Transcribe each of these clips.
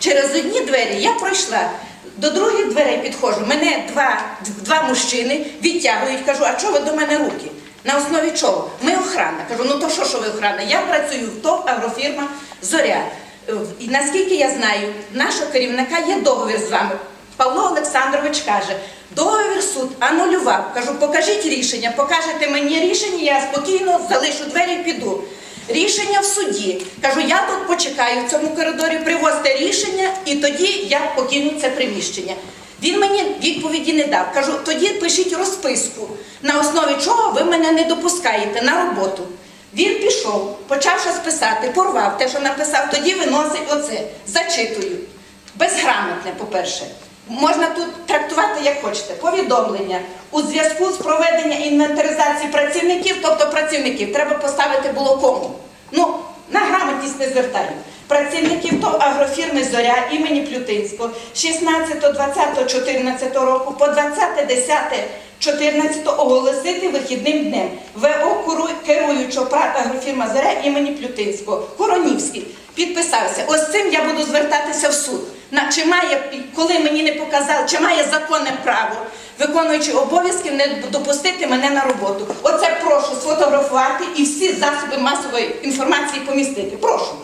Через одні двері я пройшла. До других дверей підходжу. Мене два, два мужчини відтягують. Кажу, а чого ви до мене руки? На основі чого? Ми охрана. Кажу, ну то що, що ви охрана? Я працюю в ТОВ агрофірма Зоря. Е, І наскільки я знаю, нашого керівника є договір з вами. Павло Олександрович каже, договір суд анулював. Кажу, покажіть рішення, покажете мені рішення, я спокійно залишу двері і піду. Рішення в суді. Кажу, я тут почекаю в цьому коридорі, привозьте рішення, і тоді я покину це приміщення. Він мені відповіді не дав. Кажу, тоді пишіть розписку, на основі чого ви мене не допускаєте на роботу. Він пішов, почав щось писати, порвав те, що написав, тоді виносить оце, зачитую. Безграмотне, по-перше. Можна тут трактувати як хочете. Повідомлення у зв'язку з проведенням інвентаризації працівників, тобто працівників, треба поставити було кому. Ну, на грамотність не звертаю. Працівників ТОВ агрофірми Зоря імені Плютинського 16, 20, 14 року по 20, 10, 14 оголосити вихідним днем. ВО керуй- керуючого ПРАТ агрофірма Зоря імені Плютинського. Коронівський підписався. Ось цим я буду звертатися в суд. На чи має, коли мені не показали, чи має законне право, виконуючи обов'язки, не допустити мене на роботу. Оце прошу сфотографувати і всі засоби масової інформації помістити. Прошу.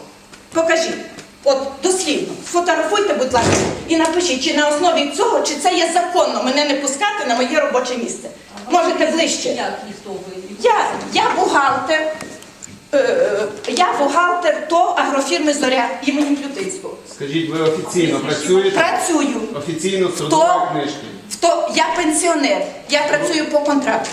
Покажіть. От дослівно, сфотографуйте, будь ласка, і напишіть, чи на основі цього, чи це є законно мене не пускати на моє робоче місце. Можете ближче. Як ніхто? Я, я бухгалтер, е, я бухгалтер ТОВ агрофірми Зоря імені Плютицького. Скажіть, ви офіційно працюєте? Працюю. Офіційно в трудовій книжці. Хто? Я пенсіонер. Я працюю по контракту.